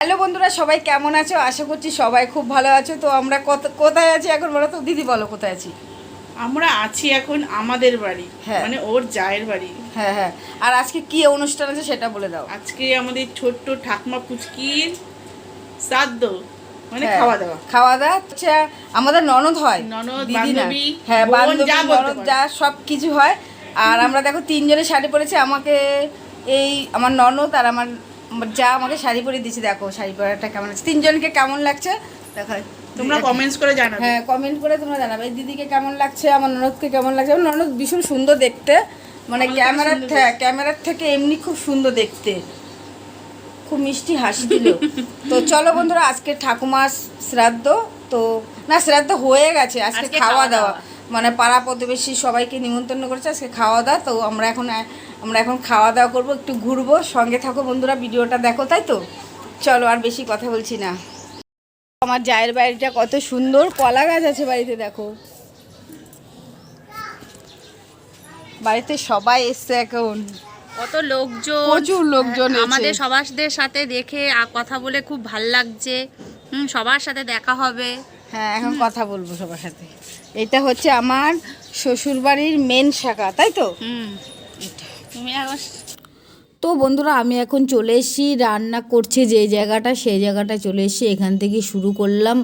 Hello বন্ধুরা সবাই কেমন আছো? আশা করছি সবাই খুব ভালো আছো। তো আমরা কত কোথায় আছি এখন বলো তো? দিদি বলো কোথায় আছি? আমরা আছি এখন আমাদের বাড়ি হ্যাঁ। মানে ওর জায়ের বাড়ি। হ্যাঁ হ্যাঁ। আর আজকে কি অনুষ্ঠান আছে সেটা বলে দাও। আজকে আমাদের ছোট্ট ঠাকমা পুচকির শ্রাদ্ধ মানে হ্যাঁ, খাওয়া দাওয়া খাওয়া দাওয়া হচ্ছে আমাদের ননদ হয় ননদ, বান্ধবী, হ্যাঁ বোন, বান্ধবী ননদ যা সব কিছু হয়। আর আমরা দেখো তিনজনে শাড়ি পরেছি আমাকে এই আমার ননদ আর আমার যা আমাকে শাড়ি পরে দিয়েছে দেখো শাড়ি পরাটা কেমন আছে তিনজনকে কেমন লাগছে? দেখো তোমরা কমেন্টস করে জানাবে। হ্যাঁ কমেন্ট করে তোমরা জানাবে। দিদিকে কেমন লাগছে? আমার ননদকে কেমন লাগছে? আমার ননদ ভীষণ সুন্দর দেখতে। মানে ক্যামেরার ক্যামেরার থেকে এমনি খুব সুন্দর দেখতে। খুব মিষ্টি হাসি দিল। তো চলো বন্ধুরা আজকে ঠাকুমার শ্রাদ্ধ। তো না শ্রাদ্ধ হয়ে গেছে। আজকে খাওয়া দাওয়া। মানে পাড়া প্রতিবেশী সবাইকে নিমন্ত্রণ করেছে আজকে খাওয়া দাওয়া তো আমরা এখন আমরা এখন খাওয়া দাওয়া করব একটু ঘুরবো সঙ্গে থাকো বন্ধুরা ভিডিওটা দেখো তাই তো? চলো আর বেশি কথা বলছি না। আমার জায়ের বাড়িটা কত সুন্দর কলা গাছ আছে বাড়িতে দেখো। বাড়িতে সবাই এসছে এখন। কত লোকজন। প্রচুর লোকজন আমাদের সবার সাথে দেখে আর কথা বলে খুব ভালো লাগছে। হুম সবার সাথে দেখা হবে। হ্যাঁ এখন কথা বলব সবার সাথে। এটা হচ্ছে আমার শ্বশুর বাড়ির মেন শাখা তাই তো? হুম তুমি তো বন্ধুরা আমি এখন চলে এসেছি রান্না করছে যে জায়গাটা সেই জায়গাটা চলে এসেছি এখান থেকে শুরু করলাম।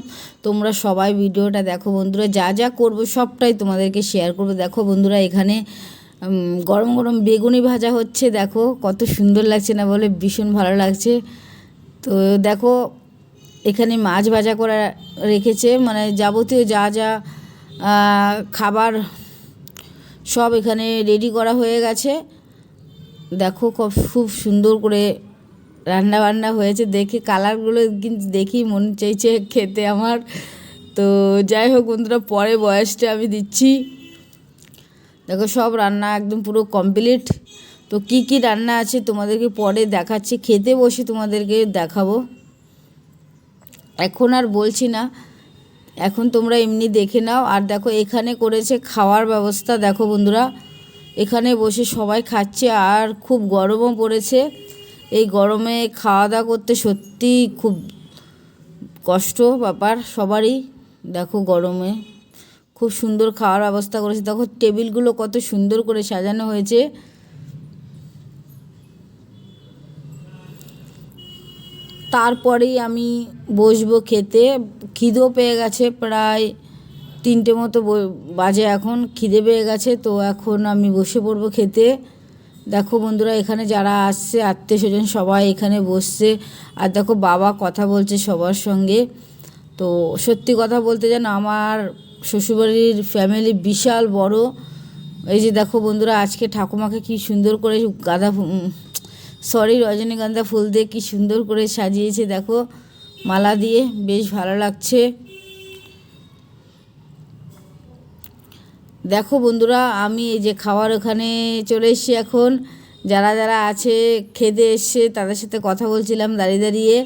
তোমরা সবাই ভিডিওটা দেখো বন্ধুরা যা যা করব সবটাই তোমাদেরকে শেয়ার করব। দেখো বন্ধুরা এখানে গরম গরম বেগুনি ভাজা হচ্ছে দেখো কত সুন্দর লাগছে না বলে ভীষণ ভালো লাগছে। তো দেখো এখানে মাছ ভাজা করে রেখেছে মানে যাবতীয় যা যা খাবার সব এখানে রেডি করা হয়ে গেছে। দেখো ক- খুব সুন্দর করে রান্না বান্না হয়েছে। দেখে কালারগুলো কিন্তু দেখি মন চাইছে খেতে আমার। তো যাই হোক বন্ধুরা, পরে বয়সটা আমি দিচ্ছি। দেখো সব রান্না একদম পুরো কমপ্লিট তো কি কি রান্না আছে তোমাদেরকে পরে দেখাচ্ছি। খেতে বসে তোমাদেরকে দেখাবো। এখন আর বলছি না। এখন তোমরা এমনি দেখে নাও। আর দেখো, এখানে করেছে খাওয়ার ব্যবস্থা। দেখো বন্ধুরা, এখানে বসে সবাই খাচ্ছে আর খুব গরমও পড়েছে। এই গরমে খাওয়া দাওয়া করতে সত্যি খুব কষ্ট ব্যাপার সবারই। দেখো গরমে খুব সুন্দর খাওয়ার ব্যবস্থা করেছে। দেখো, টেবিলগুলো কত সুন্দর করে সাজানো হয়েছে। তারপরেই আমি বসবো খেতে। খিদেও পেয়ে গেছে প্রায় তিনটে মতো বাজে এখন, খিদে পেয়ে গেছে। তো এখন আমি বসে পড়ব খেতে। দেখো বন্ধুরা, এখানে যারা আসছে, আত্মীয় স্বজন সবাই এখানে বসছে। আর দেখো বাবা কথা বলছে সবার সঙ্গে। তো সত্যি কথা বলতে যেন আমার শ্বশুরবাড়ির ফ্যামিলি বিশাল বড়। এই যে দেখো বন্ধুরা, আজকে ঠাকুমাকে কি সুন্দর করে গাঁদা সরি রজনীগন্ধা ফুল দিয়ে কি সুন্দর করে সাজিয়েছে, দেখো। মালা দিয়ে বেশ ভালো লাগছে। দেখো বন্ধুরা, আমি এই যে খাওয়ার ওখানে চলে এসেছি এখন। যারা যারা আছে, খেতে এসছে, তাদের সাথে কথা বলছিলাম দাঁড়িয়ে দাঁড়িয়ে।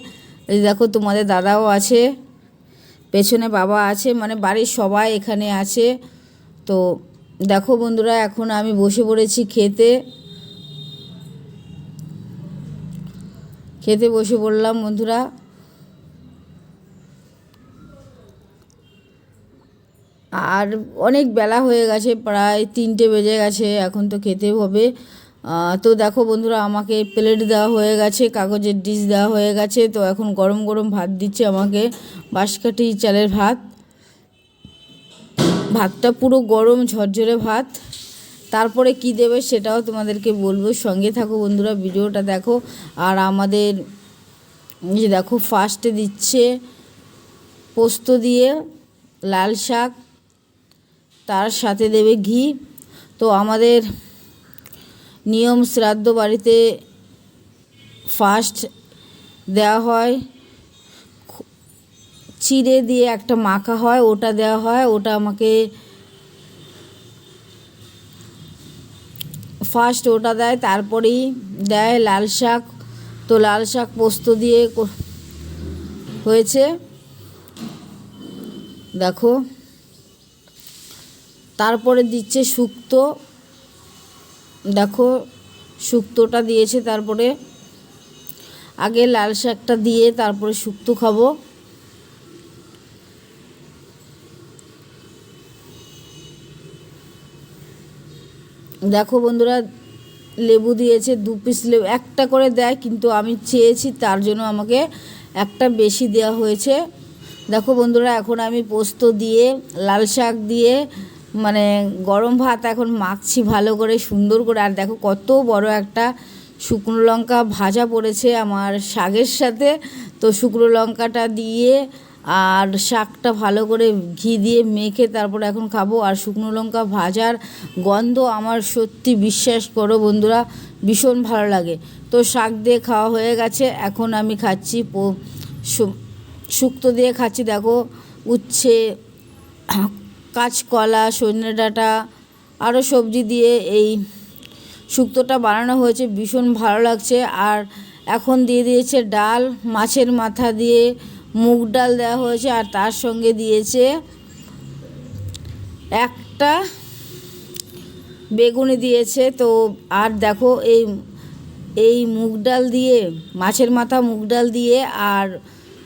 এই দেখো তোমাদের দাদাও আছে, পেছনে বাবা আছে মানে বাড়ির সবাই এখানে আছে। তো দেখো বন্ধুরা, এখন আমি বসে পড়েছি খেতে। খেতে বসে পড়লাম, বন্ধুরা। আর অনেক বেলা হয়ে গেছে, প্রায় তিনটে বেজে গেছে, এখন তো খেতে হবে। তো দেখো বন্ধুরা, আমাকে প্লেট দেওয়া হয়ে গেছে, কাগজের ডিশ দেওয়া হয়ে গেছে, তো এখন গরম গরম ভাত দিচ্ছে আমাকে বাঁশকাঠি চালের ভাত। ভাতটা পুরো গরম ঝরঝরে ভাত। তারপরে কি দেবে সেটাও তোমাদেরকে বলব। সঙ্গে থাকো বন্ধুরা, ভিডিওটা দেখো। আর আমাদের যে দেখো ফার্স্টে দিচ্ছে পোস্ত দিয়ে লাল শাক, তার সাথে দেবে ঘি। তো আমাদের নিয়ম শ্রাদ্ধ বাড়িতে ফার্স্ট দেওয়া হয়। চিড়ে দিয়ে একটা মাখা হয়, ওটা দেওয়া হয়, ওটা আমাকে ফার্স্ট ওটা দেয়, তারপরেই দেয় লাল শাক। তো লাল শাক পোস্ত দিয়ে হয়েছে। দেখো। তারপরে দিচ্ছে শুক্তো। দেখো, শুক্তোটা দিয়েছে, তারপরে আগে লাল শাকটা দিয়ে তারপরে শুক্তো খাব। দেখো বন্ধুরা, লেবু দিয়েছে, দু পিস লেবু, একটা করে দেয়, কিন্তু আমি চেয়েছি তার জন্য আমাকে একটা বেশি দেওয়া হয়েছে। দেখো বন্ধুরা, এখন আমি পোস্ত দিয়ে, লাল শাক দিয়ে মানে গরম ভাত এখন মাখছি ভালো করে, সুন্দর করে। আর দেখো কত বড় একটা শুকনো লঙ্কা ভাজা পড়েছে আমার শাকের সাথে। তো শুকনো লঙ্কাটা দিয়ে আর শাকটা ভালো করে ঘি দিয়ে মেখে তারপরে এখন খাব। আর শুকনো লঙ্কা ভাজার গন্ধ আমার সত্যি বিশ্বাস করো বন্ধুরা, ভীষণ ভালো লাগে। তো শাক দিয়ে খাওয়া হয়ে গেছে, এখন আমি খাচ্ছি শুক্তো দিয়ে খাচ্ছি, দেখো উচ্ছে, কাঁচকলা, সজনে ডাঁটা আরও সবজি দিয়ে এই শুক্তোটা বানানো হয়েছে, ভীষণ ভালো লাগছে। আর এখন দিয়ে দিয়েছে ডাল, মাছের মাথা দিয়ে মুগ ডাল দেওয়া হয়েছে আর তার সঙ্গে দিয়েছে একটা বেগুনি দিয়েছে। তো আর দেখো এই এই মুগ ডাল দিয়ে, মাছের মাথা মুগ ডাল দিয়ে আর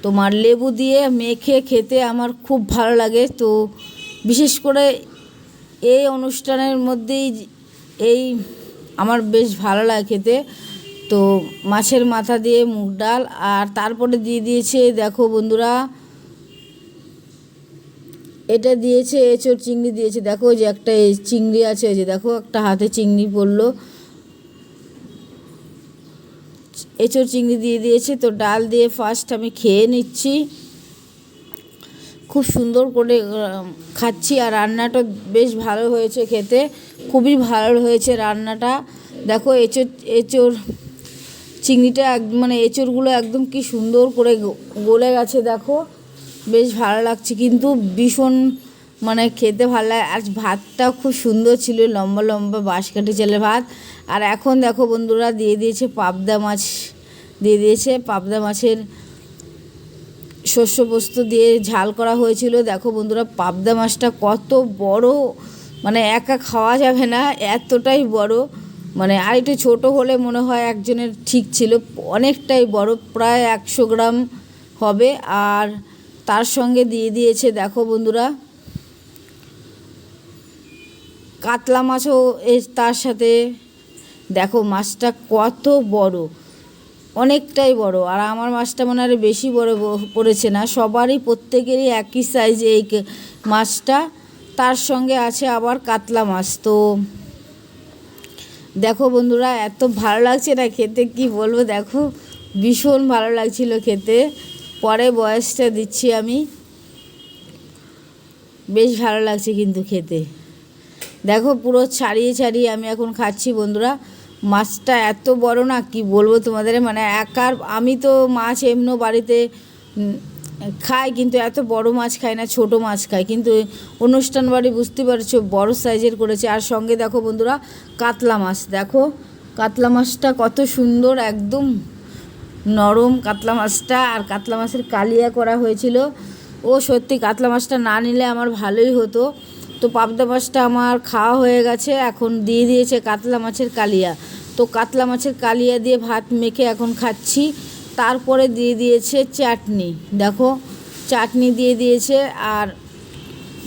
তোমার লেবু দিয়ে মেখে খেতে আমার খুব ভালো লাগে। তো বিশেষ করে এই অনুষ্ঠানের মধ্যেই এই আমার বেশ ভালো লাগে খেতে। তো মাছের মাথা দিয়ে মুগ ডাল, আর তারপরে দিয়ে দিয়েছে, দেখো বন্ধুরা, এটা দিয়েছে এঁচোড় চিংড়ি দিয়েছে, দেখো যে একটা চিংড়ি আছে যে দেখো একটা হাতে চিংড়ি পড়ল। এঁচোড় চিংড়ি দিয়ে দিয়েছে, তো ডাল দিয়ে ফার্স্ট আমি খেয়ে নিচ্ছি। খুব সুন্দর করে খাচ্ছি, আর রান্নাটা বেশ ভালো হয়েছে খেতে, খুবই ভালো হয়েছে রান্নাটা। দেখো এঁচোড় এঁচোড় চিংড়িটা এক মানে এঁচোড়গুলো একদম কি সুন্দর করে গলে গেছে দেখো। বেশ ভালো লাগছে, কিন্তু ভীষণ মানে খেতে ভালো লাগে। আর ভাতটা খুব সুন্দর ছিল, লম্বা লম্বা বাঁশকাঠি চালের ভাত। আর এখন দেখো বন্ধুরা, দিয়ে দিয়েছে পাবদা মাছ, দিয়ে দিয়েছে পাবদা মাছের শস্য পোস্ত দিয়ে ঝাল করা হয়েছিল। দেখো বন্ধুরা, পাবদা মাছটা কত বড় মানে একা খাওয়া যাবে না, এতটাই বড়। মানে আর একটু ছোটো হলে মনে হয় একজনের ঠিক ছিল। অনেকটাই বড়, প্রায় একশো গ্রাম হবে। আর তার সঙ্গে দিয়ে দিয়েছে, দেখো বন্ধুরা। কাতলা মাছও তার সাথে, দেখো মাছটা কত বড়, অনেকটাই বড়। আর আমার মাছটা মনে হয় বেশি বড় পড়েছে না। সবারই প্রত্যেকেরই একই সাইজ এই মাছটা। তার সঙ্গে আছে আবার কাতলা মাছ, তো দেখো বন্ধুরা, এত ভালো লাগছে না খেতে, কি বলব? দেখো, ভীষণ ভালো লাগছিল খেতে। পরে বয়সটা দিচ্ছি আমি। বেশ ভালো লাগছে কিন্তু খেতে। দেখো, পুরো ছাড়িয়ে ছাড়িয়ে আমি এখন খাচ্ছি বন্ধুরা। মাছটা এত বড় না, কি বলব তোমাদের? মানে একার, আমি তো মাছ এমনো বাড়িতে খাই কিন্তু এত বড় মাছ খায় না, ছোট মাছ খায়। কিন্তু অনুষ্ঠান বাড়ি বুঝতে পারছ, বড় সাইজের করেছে। আর সঙ্গে দেখো বন্ধুরা, কাতলা মাছ। দেখো, কাতলা মাছটা কত সুন্দর, একদম নরম কাতলা মাছটা। আর কাতলা মাছের কালিয়া করা হয়েছিল। ও সত্যি কাতলা মাছটা না নিলে আমার ভালোই হতো। তো পাবদা মাছটা আমার খাওয়া হয়ে গেছে, এখন দিয়ে দিয়েছে কাতলা মাছের কালিয়া। তো কাতলা মাছের কালিয়া দিয়ে ভাত মেখে এখন খাচ্ছি। তারপরে দিয়ে দিয়েছে চাটনি। দেখো, চাটনি দিয়ে দিয়েছে আর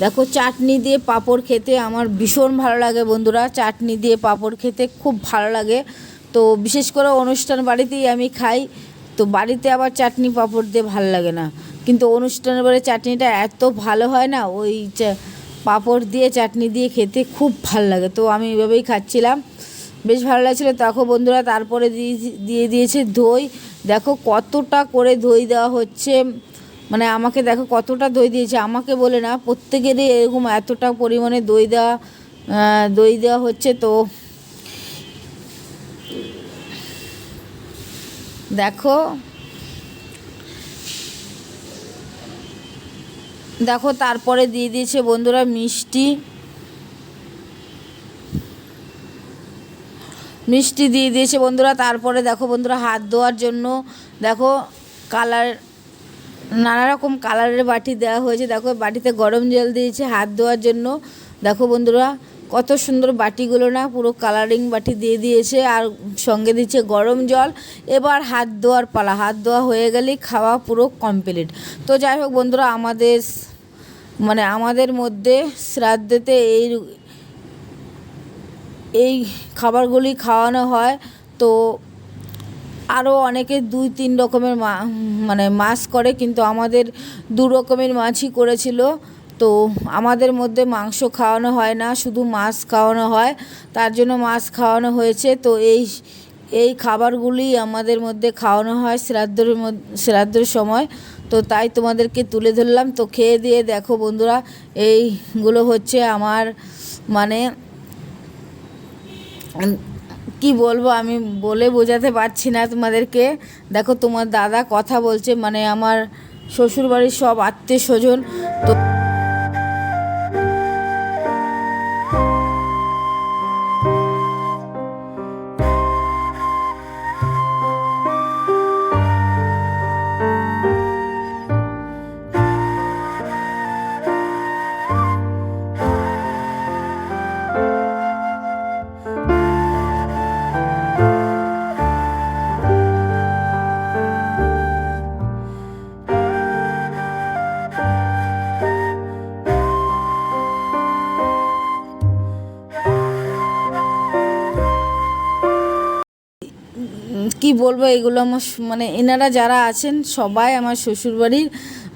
দেখো, চাটনি দিয়ে পাঁপড় খেতে আমার ভীষণ ভালো লাগে বন্ধুরা। চাটনি দিয়ে পাঁপড় খেতে খুব ভালো লাগে। তো বিশেষ করে অনুষ্ঠান বাড়িতেই আমি খাই, তো বাড়িতে আবার চাটনি পাঁপড় দিয়ে ভালো লাগে না। কিন্তু অনুষ্ঠানের বাড়ি চাটনিটা এত ভালো হয় না, ওই পাঁপড় দিয়ে চাটনি দিয়ে খেতে খুব ভালো লাগে। তো আমি এভাবেই খাচ্ছিলাম। বেশ ভালো লাগছিল। দেখো বন্ধুরা, তারপরে দিয়ে দিয়ে দিয়েছে দই। দেখো কতটা করে দই দেওয়া হচ্ছে। মানে আমাকে দেখো কতটা দই দিয়েছে। আমাকে বলে না, প্রত্যেকেরই এরকম এতটা পরিমাণে দই দেওয়া দই দেওয়া হচ্ছে। তো দেখো দেখো তারপরে দিয়ে দিয়েছে বন্ধুরা মিষ্টি। মিষ্টি দিয়ে দিয়েছে বন্ধুরা। তারপরে দেখো বন্ধুরা, হাত ধোয়ার জন্য দেখো কালার, নানা রকম কালারের বাটি দেওয়া হয়েছে। দেখো বাটিতে গরম জল দিয়েছে হাত ধোয়ার জন্য। দেখো বন্ধুরা, কত সুন্দর বাটিগুলো না পুরো কালারিং বাটি দিয়ে দিয়েছে আর সঙ্গে দিচ্ছে গরম জল। এবার হাত ধোয়ার পালা, হাত ধোয়া হয়ে গেলেই খাওয়া পুরো কমপ্লিট তো যাই হোক বন্ধুরা, আমাদের মানে আমাদের মধ্যে শ্রাদ্ধেতে এই এই খাবারগুলি খাওয়ানো হয়, তো আরও অনেকে দুই তিন রকমের মা মানে মাছ করে, কিন্তু আমাদের দু রকমের মাছই করেছিল। তো আমাদের মধ্যে মাংস খাওয়ানো হয় না, শুধু মাছ খাওয়ানো হয়। তার জন্য মাছ খাওয়ানো হয়েছে। তো এই এই খাবারগুলি আমাদের মধ্যে খাওয়ানো হয় শ্রাদ্ধের মধ্যে শ্রাদ্ধের সময়। তো তাই তোমাদেরকে তুলে ধরলাম। তো খেয়ে দিয়ে দেখো বন্ধুরা, এইগুলো হচ্ছে আমার মানে কি বলব, আমি বলে বোঝাতে পারছি না তোমাদেরকে। দেখো, তোমার দাদা কথা বলছে মানে আমার শ্বশুরবাড়ির সব আত্মীয় স্বজন তো বলব? এগুলো আমার মানে এনারা যারা আছেন সবাই আমার শ্বশুরবাড়ির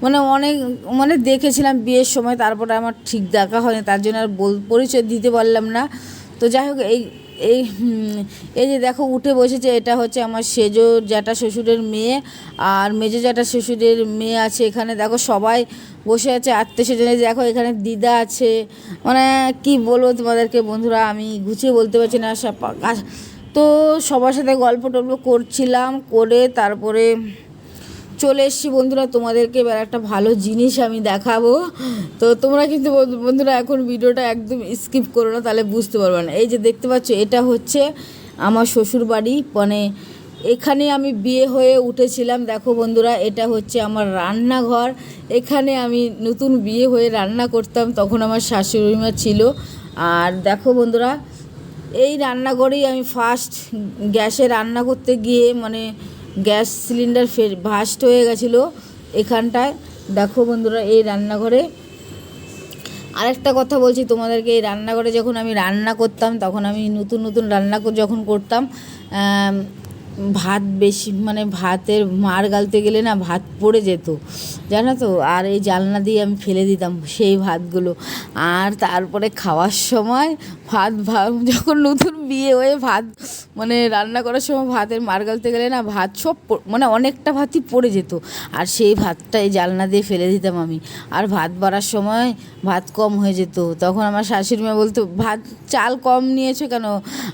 মানে অনেক মানে দেখেছিলাম বিয়ের সময়, তারপরে আমার ঠিক দেখা হয়নি, তার জন্য আর বল পরিচয় দিতে পারলাম না। তো যাই হোক, এই এই এই যে দেখো, উঠে বসেছে, এটা হচ্ছে আমার সেজো জ্যাঠা শ্বশুরের মেয়ে, আর মেজো জ্যাঠা শ্বশুরের মেয়ে আছে এখানে। দেখো, সবাই বসে আছে, আত্মীয় স্বজনে দেখো, এখানে দিদা আছে। মানে কি বলব তোমাদেরকে বন্ধুরা, আমি গুছিয়ে বলতে পারছি না, সব তো সবার সাথে গল্প টল্প করছিলাম, করে তারপরে চলে এসেছি বন্ধুরা, তোমাদেরকে এবার একটা ভালো জিনিস আমি দেখাবো। তো তোমরা কিন্তু বন্ধুরা এখন ভিডিওটা একদম স্কিপ করো না, তাহলে বুঝতে পারবে না। এই যে দেখতে পাচ্ছ, এটা হচ্ছে আমার শ্বশুর বাড়ি মানে এখানে আমি বিয়ে হয়ে উঠেছিলাম। দেখো বন্ধুরা, এটা হচ্ছে আমার রান্নাঘর। এখানে আমি নতুন বিয়ে হয়ে রান্না করতাম, তখন আমার শাশুড়ি মা ছিল। আর দেখো বন্ধুরা এই রান্নাঘরেই আমি ফার্স্ট গ্যাসে রান্না করতে গিয়ে মানে গ্যাস সিলিন্ডার ফের ভাস্ট হয়ে গেছিল এখানটায়। দেখো বন্ধুরা এই রান্নাঘরে। আরেকটা কথা বলছি তোমাদেরকে, এই রান্নাঘরে যখন আমি রান্না করতাম, তখন আমি নতুন নতুন রান্না যখন করতাম ভাত বেশি মানে ভাতের মার গালতে গেলে না ভাত পড়ে যেত, জানো তো? আর এই জালনা দিয়ে আমি ফেলে দিতাম সেই ভাতগুলো। আর তারপরে খাওয়ার সময় ভাত ভা- যখন নতুন বিয়ে হয়ে ভাত মানে রান্না করার সময় ভাতের মার গালতে গেলে না ভাত সব মানে অনেকটা ভাতই পড়ে যেত। আর সেই ভাতটা এই জালনা দিয়ে ফেলে দিতাম আমি। আর ভাত বাড়ার সময় ভাত কম হয়ে যেত। তখন আমার শাশুড়ি মা বলতো, ভাত, চাল কম নিয়েছো কেন?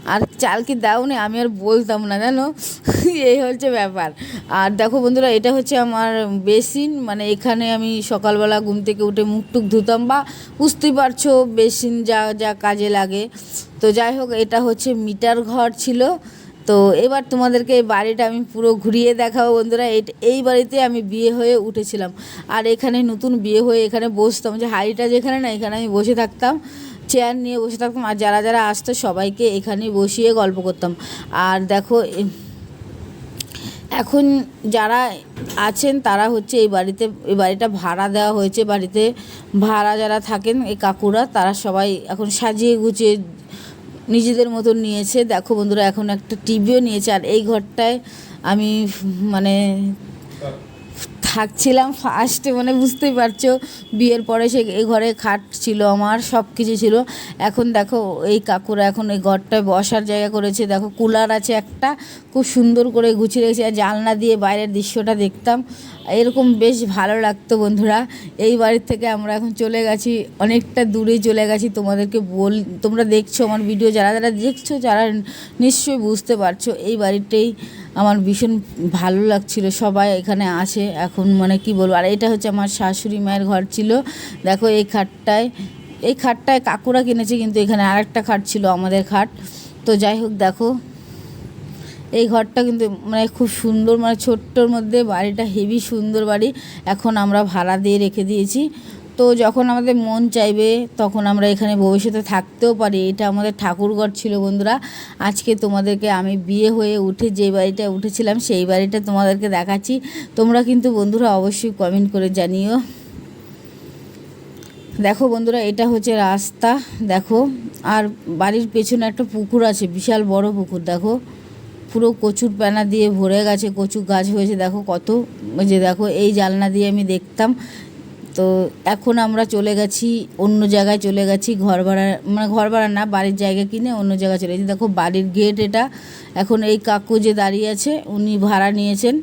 আর চাল কি দাওনি? আমি আর বলতাম না, জানো? এই হচ্ছে ব্যাপার। আর দেখো বন্ধুরা, এটা হচ্ছে আমার বেসিন। মানে এখানে আমি সকালবেলা ঘুম থেকে উঠে মুখ টুক ধুতাম বা বুঝতেই পারছ, বেসিন যা যা কাজে লাগে। তো যাই হোক, এটা হচ্ছে মিটার ঘর ছিল। তো এবার তোমাদেরকে এই বাড়িটা আমি পুরো ঘুরিয়ে দেখাবো বন্ধুরা। এই- বাড়িতে আমি বিয়ে হয়ে উঠেছিলাম। আর এখানে নতুন বিয়ে হয়ে এখানে বসতাম। যে হাড়িটা যেখানে না, এখানে আমি বসে থাকতাম। চেয়ার নিয়ে বসে থাকতাম। আর যারা যারা আসতো, সবাইকে এখানে বসিয়ে গল্প করতাম। আর দেখো এখন যারা আছেন, তারা হচ্ছে এই বাড়িতে, এই বাড়িটা ভাড়া দেওয়া হয়েছে। বাড়িতে ভাড়া যারা থাকেন, এই কাকুরা, তারা সবাই এখন সাজিয়ে গুছিয়ে নিজেদের মতন নিয়েছে। দেখো বন্ধুরা, এখন একটা টিভিও নিয়েছে। আর এই ঘরটায় আমি মানে থাকছিলাম ফার্স্টে মানে বুঝতেই পারছ, বিয়ের পরে সে এ ঘরে খাট ছিল আমার, সব কিছু ছিল। এখন দেখো, এই কাকুরা এখন এই ঘরটায় বসার জায়গা করেছে। দেখো, কুলার আছে একটা, খুব সুন্দর করে গুছিয়ে রেখেছে। আর জানলা দিয়ে বাইরের দৃশ্যটা দেখতাম। এরকম বেশ ভালো লাগতো বন্ধুরা। এই বাড়ির থেকে আমরা এখন চলে গেছি, অনেকটা দূরে চলে গেছি তোমাদেরকে বল, তোমরা দেখছ আমার ভিডিও যারা যারা দেখছ যারা নিশ্চয়ই বুঝতে পারছ, এই বাড়িটাই আমার ভীষণ ভালো লাগছিল, সবাই এখানে আসে, এখন মানে কি বলব, আর এটা হচ্ছে আমার শাশুড়ি মায়ের ঘর ছিল। দেখো এই খাটটায় এই খাটটায় কাকুরা কিনেছে, কিন্তু এখানে আরেকটা খাট ছিল আমাদের খাট। তো যাই হোক, দেখো এই ঘরটা কিন্তু মানে খুব সুন্দর মানে ছোট্টর মধ্যে বাড়িটা হেভি সুন্দর বাড়ি। এখন আমরা ভাড়া দিয়ে রেখে দিয়েছি। তো যখন আমাদের মন চাইবে, তখন আমরা এখানে ভবিষ্যতে থাকতেও পারি। এটা আমাদের ঠাকুরঘর ছিল বন্ধুরা। আজকে তোমাদেরকে আমি বিয়ে হয়ে উঠে যে বাড়িটা উঠেছিলাম, সেই বাড়িটা তোমাদেরকে দেখাচ্ছি। তোমরা কিন্তু বন্ধুরা অবশ্যই কমেন্ট করে জানিও। দেখো বন্ধুরা, এটা হচ্ছে রাস্তা। দেখো, আর বাড়ির পেছনে একটা পুকুর আছে, বিশাল বড় পুকুর, দেখো। পুরো কচুর প্যানা দিয়ে ভরে গেছে, কচু গাছ হয়েছে, দেখো কত যে দেখো এই জালনা দিয়ে আমি দেখতাম। তো এখন আমরা চলে গেছি, অন্য জায়গায় চলে গেছি, ঘর ভাড়া মানে ঘর ভাড়া না, বাড়ির জায়গা কিনে অন্য জায়গায় চলে গেছি। দেখো বাড়ির গেট এটা, এখন এই কাকু যে দাঁড়িয়ে আছে, উনি ভাড়া নিয়েছেন।